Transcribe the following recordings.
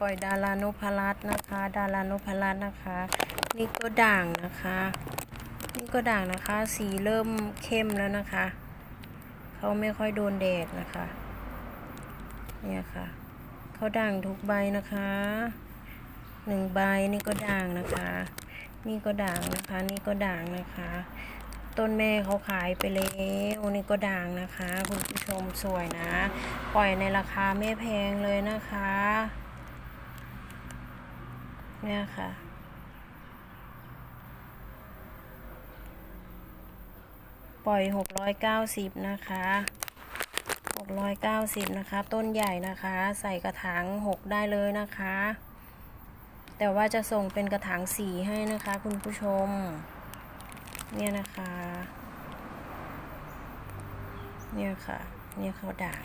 ปล่อยดารานพรัตน์นะคะ ดารานพรัตน์นะคะ นี่ก็ด่างนะคะ นี่ก็ด่างนะคะ สีเริ่มเข้มแล้วนะคะ เขาไม่ค่อยโดนแดดนะคะ เนี่ยค่ะ เขาด่างทุกใบนะคะหนึ่งใบนี่ก็ด่างนะคะ นี่ก็ด่างนะคะ นี่ก็ด่างนะคะ ต้นแม่เขาขายไปแล้วนี่ก็ด่างนะคะ คุณผู้ชมสวยนะ ปล่อยในราคาไม่แพงเลยนะคะ เนี่ยค่ะ ปล่อย 690 นะคะ 690 นะคะ ต้นใหญ่นะคะ ใส่กระถาง 6 ได้เลยนะคะ แต่ว่าจะส่งเป็นกระถางสีให้นะคะคุณผู้ชม เนี่ยนะคะ เนี่ยค่ะ เนี่ยเขาด่าง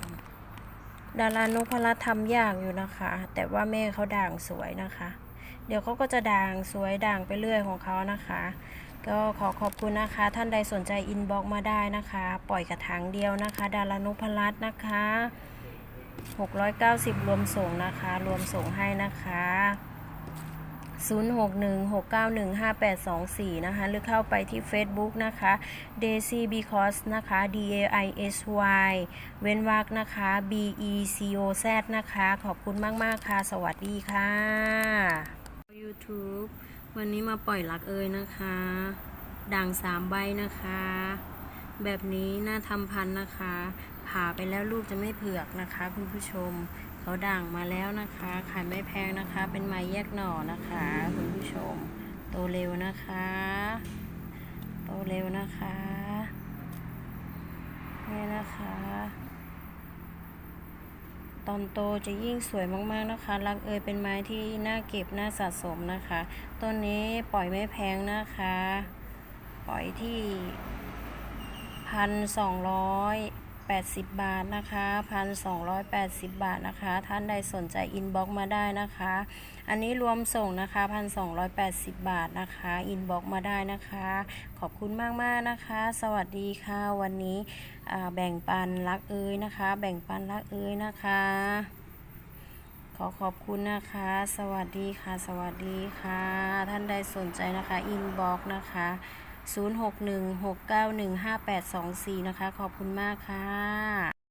ดารานพรัตน์ทำยากอยู่นะคะ แต่ว่าแม่เขาด่างสวยนะคะ เดี๋ยวเขาก็จะด่างสวยด่างไปเรื่อยของเขานะคะ ก็ขอขอบคุณนะคะ ท่านใดสนใจอินบ็อกมาได้นะคะ ปล่อยกระถางเดียวนะคะ ดารานุพรัตน์นะคะ 690 รวมส่งนะคะ รวมส่งให้นะคะ0616915824 นะคะ หรือเข้าไปที่ Facebook นะคะ Daisy Because นะคะ D A I S Y เว้นวรรคนะคะ B E C O Z นะคะ ขอบคุณมาก ๆ ค่ะ สวัสดีค่ะ YouTube วันนี้มาปล่อยลักเอยนะคะ ด่างสามใบนะคะ แบบนี้น่าทำพันนะคะ ผ่าไปแล้วลูกจะไม่เผือกนะคะ คุณผู้ชม เขาด่างมาแล้วนะคะ ขายไม่แพงนะคะ เป็นไม้แยกหน่อนะคะ คุณผู้ชม โตเร็วนะคะ โตเร็วนะคะนี่นะคะ ตอนโตจะยิ่งสวยมากๆนะคะ รักเอยเป็นไม้ที่น่าเก็บน่าสะสมนะคะ ต้นนี้ปล่อยไม่แพงนะคะ ปล่อยที่พันสองร้อย แปดสิบบาทนะคะพันสองร้อยแปดสิบบาทนะคะ ท่านใดสนใจอินบ็อกมาได้นะคะ อันนี้รวมส่งนะคะพันสองร้อยแปดสิบบาทนะคะอินบ็อกมาได้นะคะ ขอบคุณมากๆนะคะ สวัสดีค่ะ วันนี้แบ่งปันรักเอ้ยนะคะ แบ่งปันรักเอ้ยนะคะ ขอขอบคุณนะคะ สวัสดีค่ะ สวัสดีค่ะ ท่านใดสนใจนะคะอินบ็อกนะคะ 0616915824 นะคะ ขอบคุณมากค่ะ